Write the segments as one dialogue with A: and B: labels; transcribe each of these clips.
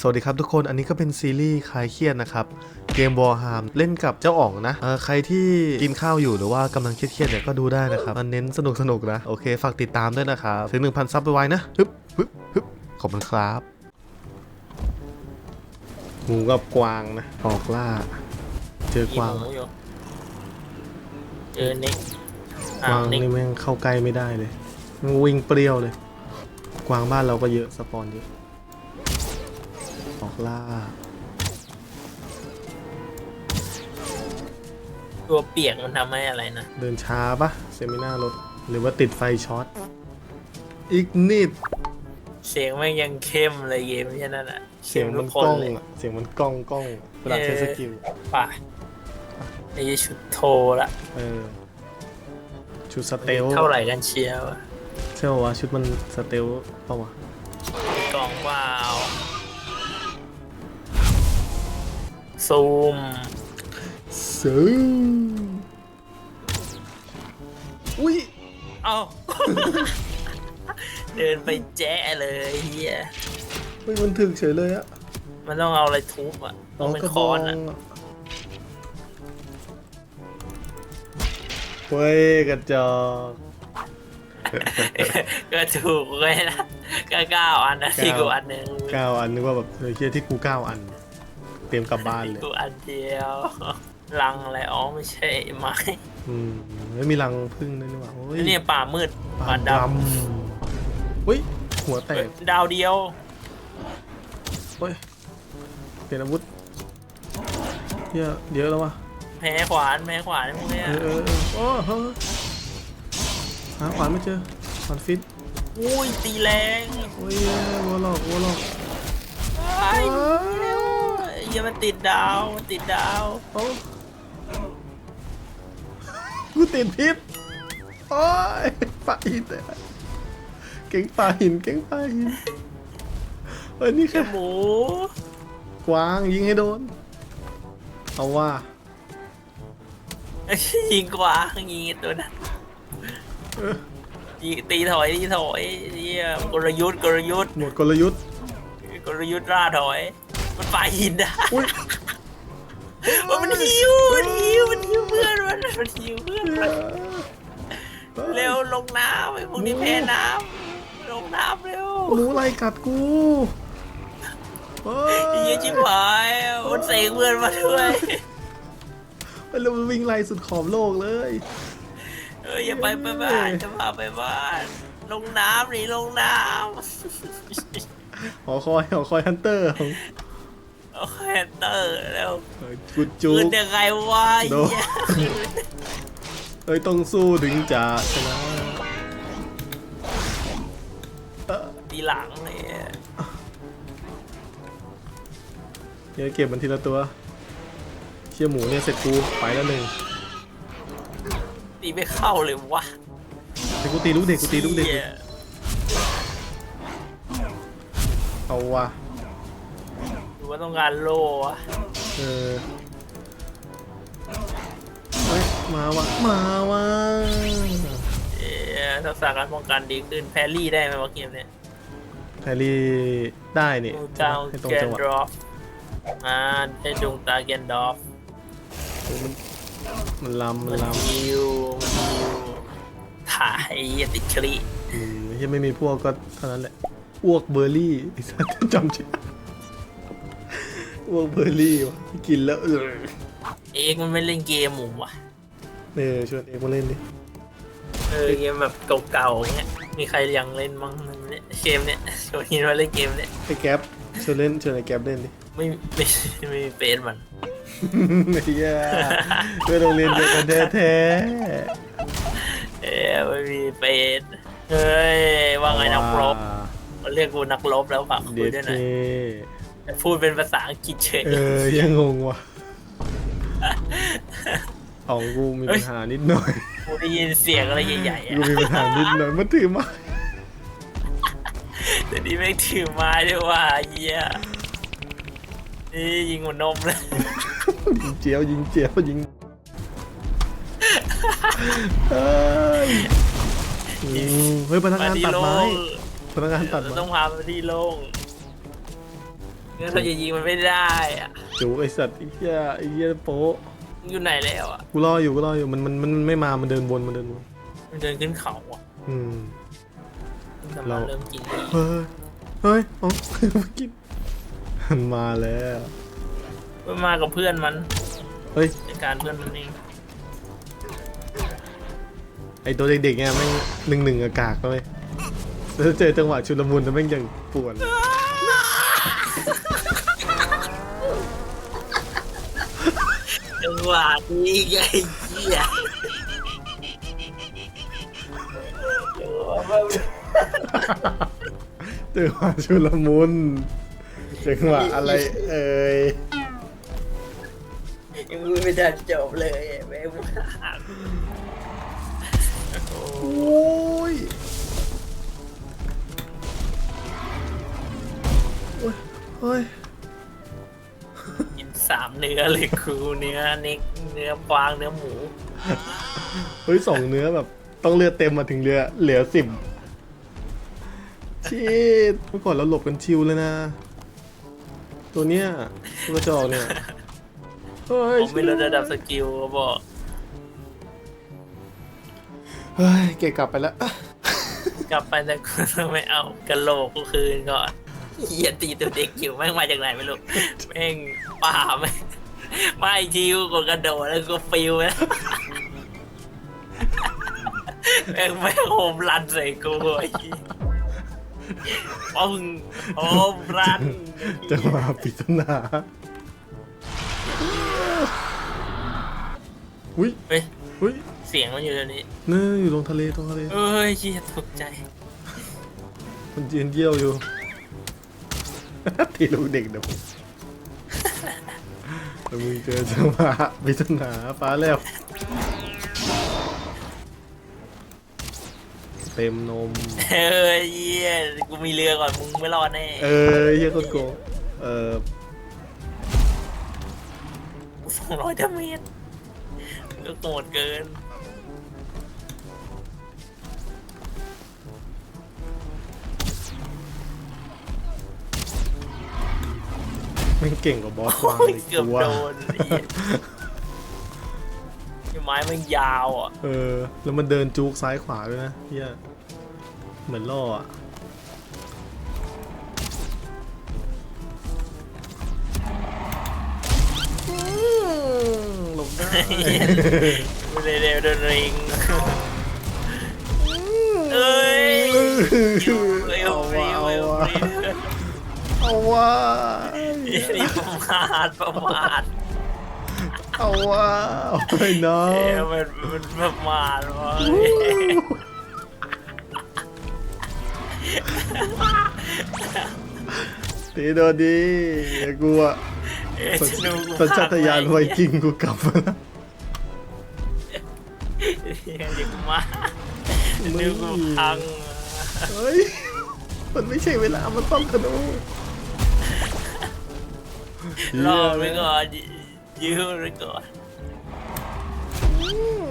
A: สวัสดีครับทุกคน อันนี้ก็เป็นซีรีส์คลายเครียดนะครับ เกม Warham เล่นกับเจ้าอ่องนะเออใครที่กินข้าวอยู่หรือว่ากำลังเครียดๆเนี่ยก็ดูได้นะครับ มันเน้นสนุกๆนะ โอเค ฝากติดตามด้วยนะครับ ถึง 1,000 ซับไปไว้นะฮึบฮึบฮึบขอบคุณครับหมูกับกวางนะ ออกล่า เจอก
B: กี่
A: วาง
B: โมงอยู่เจอเน็ก
A: ก
B: อ้าวา
A: ง
B: เน็ก
A: นี่แม่งเข้าใกล้ไม่ได้เลยมันวิ่งเปรี้ยวเลย กวางบ้านเราก็เยอะสปอนเยอะออก ล่า
B: ตัวเปียกมันทำให้อะไรนะ
A: เดินช้าปะเซมิน่ารถ หรือว่าติดไฟช็อต อีกนิด
B: เสียงแม่งยังเข้มเลยเกมแค่นั้นอะ
A: เสียงมัน
B: ทุ
A: กล้อง
B: เลย
A: อะเสียงมันกล้องกล้องเวลาใช้สกิล
B: ป่ะไอ้ชุดโทรละ
A: เออชุดสเตล
B: เท่าไหร่กันเชียวอะ
A: ใช่ป่าวะชุดมันสเตลเปล่าวะ
B: ซูม
A: ซื้ออุ้ย
B: เอ้าเดินไปแจ๊ะเลยเฮีย
A: เฮ้ยมันถึกเฉยเลยอะ
B: มันต้องเอาอะไรทุบอะต้องเป็น
A: กระ
B: ค
A: บอ
B: องนอะ
A: อะเว้ยกระจอก
B: ก็ถูกเลยนะก็เก้าอันนะที่กูอันหนึ่ง
A: เก้าอันนึกว่าแบบเฮยเคียที่กูเก้าอัน เตรียมกลับบ้านเลย
B: กูอันเดียวลังอะไรอ๋อไม่ใช่ไม้
A: อืมไม่มีรังพึ่งด้วยนี่หว่าโอ้ย
B: เนี่ยป่ามืด
A: ปา
B: ป่า
A: ด
B: ดำ
A: เฮ้ยหัวแตกำ
B: ดาวเดียว
A: เฮ้ยเปลี่ยนอาวุธเยอะเยอะแล้ววะ
B: แพ้ขวานแพ้ขวานพวกเนี้ย
A: เออเออเออโอ้เฮ้ยหาขวานไม่เจอขวานฟิต
B: อุ้ยตีแรง
A: โอ้ยวัวหลอกวัวหลอก
B: ไอ้เร็ วอย่ามันติดดาวมันติดดาว
A: โอ้กูติดพิษโอ้ยปลาหินเลยเก่งปลาหินเก่งปลาหินเฮ้ยนี่
B: แค่
A: แค่
B: หมู
A: กวางยิงให้โดน เอาว่า
B: ยิงกว่ายิงไอ้ตัวนั้น
A: เออ
B: ยิงตีถอยตีถอยเยี่ยกลยุทธ์กลยุทธ์
A: หมดกลยุทธ์
B: กลยุทธ์ล่าถอย มันปาหินได้
A: อุ้ย
B: ว่ามันหิวมันหิวมันหิวเพื่อนมันมันหิวเพื่อนมันเร็วลงน้ำไอ้พวกนี้แพ้น้ำลงน้ำเร็ว
A: หนูไล่กัดกูเฮ้ย
B: ไอ้เหี้ยชิบหายมันเสกเพื่อนมาด้วย
A: ไปเร็วมันวิ่งไล่สุดขอบโลกเลย
B: เอออย่าไปไปบ้านจะพาไปบ้านลงน้ำหนีลงน้
A: หอคอยหอคอยฮันเตอร์ของำ
B: โอเคเตอร์แล้ว
A: เฮ้ยกูจู
B: คื
A: บ
B: นยังไงวะไอ้
A: โด
B: เหี้ย
A: เฮ้ยต้องสู้ถึงจะชนะเออ
B: ตีหลังเลย
A: เดี๋ยวเก็บมันทีละตัว เชี่ยหมูเนี่ยเสร็จกูไปแล้วหนึ่ง
B: ตีไม่เข้าเลยวะ
A: เดี๋ยวกูตีลูกเด็กกูตีลูกเด็ก
B: หี้ย
A: เอาว่ะ
B: หรือ ว่าต้องการโล่วะ
A: เออเฮ้ยมาว่ะมาว่ะ
B: เอ๊ะทักษะการป้องกันดีขึ้นแพรรี่ได้ไหมวะเกมเนี้ย
A: แพรรี่ได้นี่
B: ดวงตา
A: ให้ตรง
B: แก
A: จั
B: น
A: งหวะ
B: ดรอฟอ่าได้ดวงตาแกนดรอฟ
A: โอ้มันมันลำมั
B: มันน
A: ลำ
B: ฮิวมันฮิวถ่ายติดคลี
A: อืมยังไม่มีพวกก็เท่านั้นแหละอ้วกเบอร์รี่ไอ้สัสจำชื่อ อ้วกเบอร์รี่วะกินแล้วเออ
B: เอกมันไม่เล่นเกมหมูว่ะ
A: เออชวนเอกมาเล่นดิ
B: เออเกมแบบเก่าๆเงี้ยมีใครยังเล่นมั้งเนี่ยเกมเนี้ยชวนยินว่าเล่นเกมเนี้ย
A: ไอ้แก๊ปชวนเล่นชวนไอ้แก๊ปเล่นดิ
B: ไม่ไม่ไม่มีเป็นมัน
A: ไอ้เหี้ยเพื่อนโรงเรียนเดียวกันแท้
B: เอ๊ะไม่มีเป็นเฮ้ยว่า
A: ๆ
B: ไงนักรบ
A: ว่า
B: มันเรียกกูนักรบแล้วฝากคุ
A: เด็
B: ย
A: ด
B: ด้วยหน่
A: เท่
B: อย พูดเป็นภาษาอังกฤษเฉย
A: เออ ยังงงว่ะของกูมีปัญหานิดหน่อย
B: กูได้ยินเสียงอะไรใหญ่ๆ
A: กู
B: อะ
A: มีปัญหานิดหน่อยมันถือมา
B: แต่นี่แม่งถือไม้ด้วยว่าเหี้ยนี่ยิงหัวนมเลย
A: ยิงเจียวยิงเจียวยิงเฮ้ยอืมเฮ้ยพนักาน
B: มางที่
A: ตัด
B: โล่
A: ไม้
B: ง
A: พนักงานตัด
B: เรา
A: ไม้
B: ต้องพาไปที่โล่ง งั้นเราจะยิงมันไม่ได้อะ
A: จูไอสัตว์ไอ้เหี้ยไอ้เหี้ยโป๊ะ
B: มันอยู่ไหนแล้วอะ
A: กูรออยู่กูรออยู่มันมันมันไม่มามันเดินวนมันเดินวน
B: มันเดินขึ้นเขาอะ
A: อืม
B: มันกำลั
A: เรา
B: งเริ่มกินดี
A: เฮ้ยเฮ้ยเอ๋อกินมันมาแล้ว
B: มันมากับเพื่อนมัน
A: เฮ้ย
B: จัดการเพื่อนมันเอง
A: ไอตัวเด็กๆเนี่ยแม่งหนึ่งหนึ่งอากาศเลยแล้วเจอจังหวะชุลมุนแล้วแม่งยังปวด
B: จัง หวะนี้ไงเหี้ยจังหวะมัน
A: จังหวะชุลมุนจังหวะอะไรเอ่ย
B: ยังไม่ทันจบเลยแม่งมาก
A: โอ้ยโอ้ยเฮ้ย
B: กิน สามเนื้อเลยครูเนื้อเน็กเนื้อกวางเนื้อหมู
A: เฮ้ยสองเนื้อแบบ ต้องเลือดเต็มมาถึงเรือ เหลือสิบชีดเมื่อก่อนเราหลบกันชิวเลยนะ ตัวเนี้ยตัวกระจอกเนี่ยเฮ้ย
B: ผมไม่ลดระดับสกิลเขาบอก
A: เฮ้ยเกะกลับไปแล้ว
B: กลับไปแต่ก็ไม่เอากระโหลกก็คืนก่อน เหี้ยตีตัวเด็กอยู่แม่งมาจากไหนไม่รู้แม่งป่าแม่งไม่ชิวกดกระโดดแล้วก็ฟิวแล้วแม่งไม่โฮมรันใส่กูไอ้เหี้ยปึ้งโฮมรัน
A: จะมาปริศนาอุ้ย
B: เฮ้ย
A: อุ้ย
B: เสียงมันอยู่ตรงนี้
A: เนื้ออยู่ตรงทะเลตรงทะเล
B: เอ้ยเชี่ยตกใจ
A: มันยืนเยี่ยวอยู่ ทีลูกเด็กเดี๋ยวผมแล้วมึงเจอจังหวะปริศนาฟ้าแล้ว เต็มนม
B: เอ้ยเหี้ยกูมีเรือก่อนมึงไม่รอดแน่
A: เออเฮียโคตรโกงเออ
B: สองร้อยเมตรก็โหดเกิน
A: แม่งเก่งกว่าบอสกวาง
B: โอ้ย
A: อีก
B: เกือบ
A: ตัว
B: โดนไอ้เหี้ยไอ้ไม้มันยาวอะ
A: เออ แล้วมันเดินจูกซ้ายขวาด้วยนะเฮียเหมือนล่ออะหลบได้
B: ไม่ได้ เร็วโดนริงเอ้ยเอ้ย
A: เอา
B: เอ้
A: วะ
B: ย
A: เอา
B: วะ
A: เอาวะ
B: นี่ประมาทประมาท
A: เอาวะเอาไปน้อ
B: เอ้
A: ง
B: ยมันมันประมาทวะ
A: ตีโดนดีอย่ากลัว
B: เอ้ย
A: สัญ
B: ธนูกู
A: สัญชาตญาณไวกิงกูกลับมาแล้ว
B: เดี๋ยวกูมาธนูกูพัง
A: เฮ้ย มันไม่ใช่เวลา มันต้องกระโดด
B: รอไว้ก่อนยื้อไว้ก่อน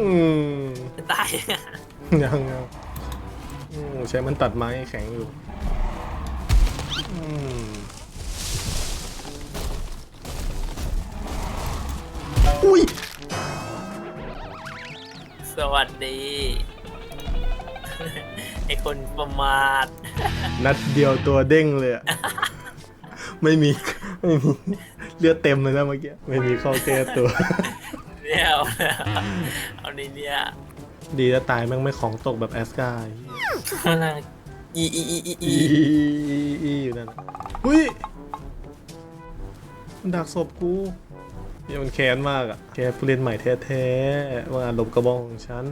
A: อืม
B: ตาย
A: ยังยังอืมใช้มันตัดไม้แข็งอยู่อืมอุ้ย
B: สวัสดี ไอคนประมาท
A: นัดเดียวตัวเด้งเลยอะไม่มี ไม่มีเลือดเต็มเลยนะเมื่อกี้ไม่มีข้อแก้ตัว
B: เนี่ยเอาเอาในเนี่ย
A: ดีแล้วตายแม่งไม่ของตกแบบแอสการ์
B: มันนั่งอีอีอีอีอี
A: อีอีอีอยู่นั่นน่ะอุ้ยมันดักศพกูเนี่ยมันแค้นมากอะแกผู้เล่นใหม่แท้ๆว่าหลบกระบองของฉัน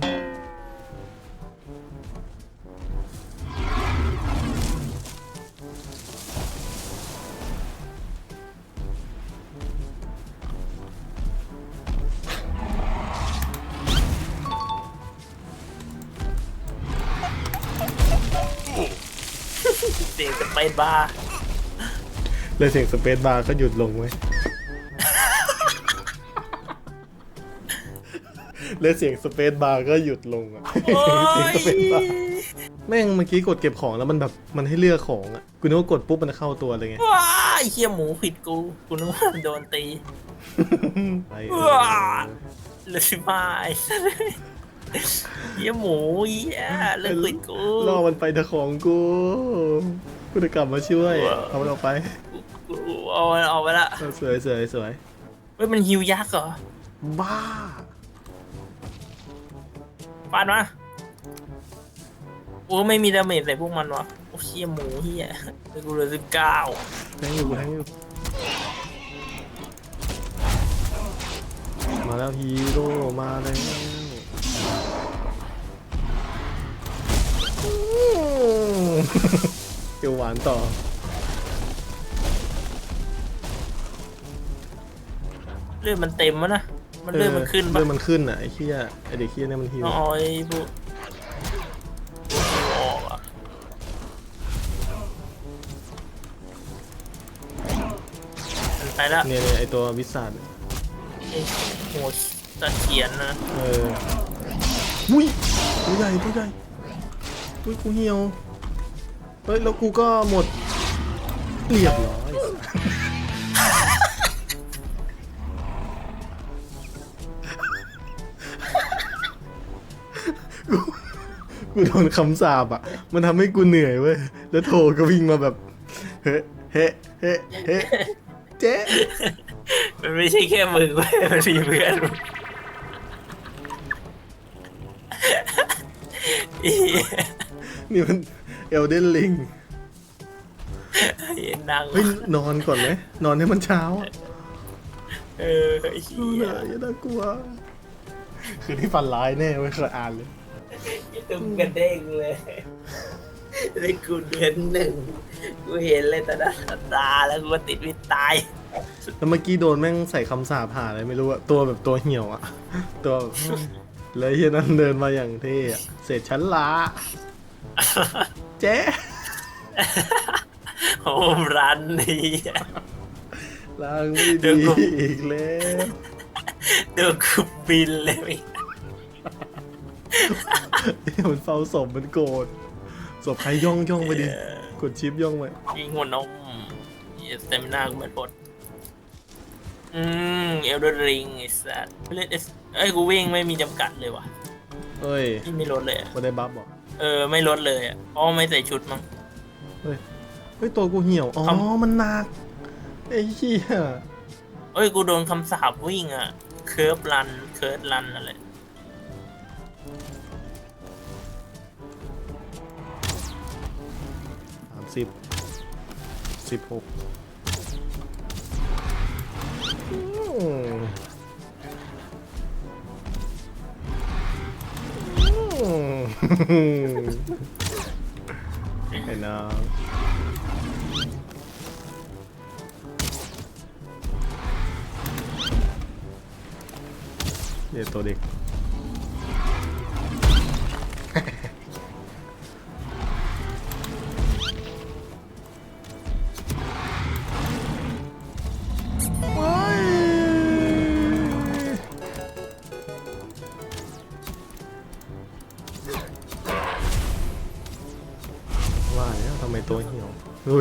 B: เล
A: ยเสียงสเปซบาร์ก็หยุดลงไหมเลยเสียงสเปซบาร์ก็หยุดลงอะ
B: โอ้
A: เสียง
B: ย
A: สเปซบาร์แม่งเมื่อกี้กดเก็บของแล้วมันแบบมันให้เลือกของอะกูนึกว่ากดปุ๊บมันจะเข้าตัวเลยไง
B: ว้ายายเฮียหมูผิดกูกูนึกว่าโดนตี
A: ไป
B: ว้าเลยมาไอ้สัสเฮียหมูเฮียเลิกผิดกู
A: ล่อมันไปเถอะของกูกูจะกลับมาช่วย
B: ว้าว
A: เอามันออกไป
B: กู เอามันออกไปละ
A: เออสวยสวยสวย
B: เฮ้ยมันฮิวยักษ์เหรอ
A: บ้า
B: ปาดมาโอ้ไม่มีดาเมจใส่พวกมันวะโอ้เฮียหมูเฮียเลยกูเหลือสิบเก้า
A: แทงอยู่กูแทงอยู่มาแล้วฮีโร่มาแล้วอืมเกียวหวานต่อ
B: เลือดมันเต็มแล้วนะ มันเลือดมันขึ้นปะ
A: เลือดมันขึ้นอะไอ้เหี้ยไอ้เด็กเหี้ยเนี่ยมันหิว
B: อ๋อไอ้พวกออกอะมันไปละ
A: เนี่ยเนี่ยไอ้ตัววิสาด
B: ไอ้โหดตะเขียนนะ
A: เอออุ้ยตัวใหญ่ตัวใหญ่อุ้ยกูเหี่ยว เฮ้ยแล้วกูก็หมดเรียบร้อ โดนคำสาปอะ มันทำให้กูเหนื่อยเว้ย แล้วโทรก็วิ่งมาแบบ เฮ้เฮ้เฮ้เฮ้เจ๊
B: มันไม่ใช่แค่มึงเว้ยมันมีเพื่อนมึงไอ้เหี้ย
A: นี่มันเอลเดนลิง
B: ไอ้นาง
A: เฮ้ยนอนก่อนไหมนอนให้มันเช้าอะ
B: เออไอ้
A: ดู
B: เหี้
A: เลยยอย่าน่ากลัว คือที่ฟันร้ายแน่ไม่เคยอ่านเลย
B: ตุ้มกระเด้งเลยเลยกูเดือนหนึ่งกูเห็นเลยแต่หน้าตาแล้วกูก็ติดวิตตาย
A: แล้วเมื่อกี้โดนแม่งใส่คำสาปหาอะไรไม่รู้อะตัวแบบตัวเหี่ยวอะตัวแบบเลยเฮียนั้นเดินมาอย่างเท่อะเสร็จชั้นละเจ๊
B: โฮมรันนี่
A: ล้างไม่
B: เดี๋
A: ดี
B: ยวกู
A: อีกแล้ว
B: เดี๋ยวกูบินเลย
A: เฮ้ย มันเฝ้าศพมันโกรธศพใครย่องย่องไปดิกดชิปย่องไป
B: ยิงหัวนมสเต็มหน้ากูเหมือนปดอืมเอลเดอร์ริงไอ้สัสเล่นเอสเอ้ยกูวิ่งไม่มีจำกัดเลยว่ะ
A: เฮ้ย
B: ที่ไม่ลดเลยอะ
A: ไมาได้บัฟบอก
B: เออไม่ลดเลยอะเพราะไม่ใส่ชุดมั้ง
A: เฮ้ยเฮ้ยตัวกูเหี่ยว อ๋อ
B: ครับ
A: มันหนักไอ้เหี้ย
B: เอ้ยกูโดนคำสาปวิ่งอะเคิร์ฟรันเคิร์ฟรันอะไร
A: สามสิบสิบหกอืมอืมไอ้น้องเดี๋ยวตัวเด็ก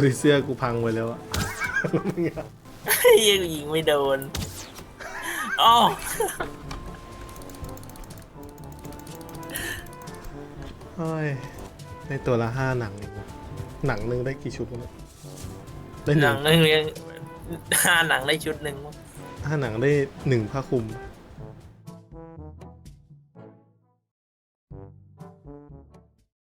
A: ดูดิเสื้อกูพังไปแล้วอะแล้วมึงอะ
B: ยังยิงไม่โดนอ๋อ
A: เฮ้ยได้ตัวละห้าหนังเองวะหนังหนึ่งได้กี่ชุดวะเนี่ยได้ห
B: ห
A: นึ่
B: นั
A: ง
B: งนึงยังห้าหนังได้ชุดหนึ่งมั้ง
A: ห้าหนังได้หนึ่งผ้าคลุม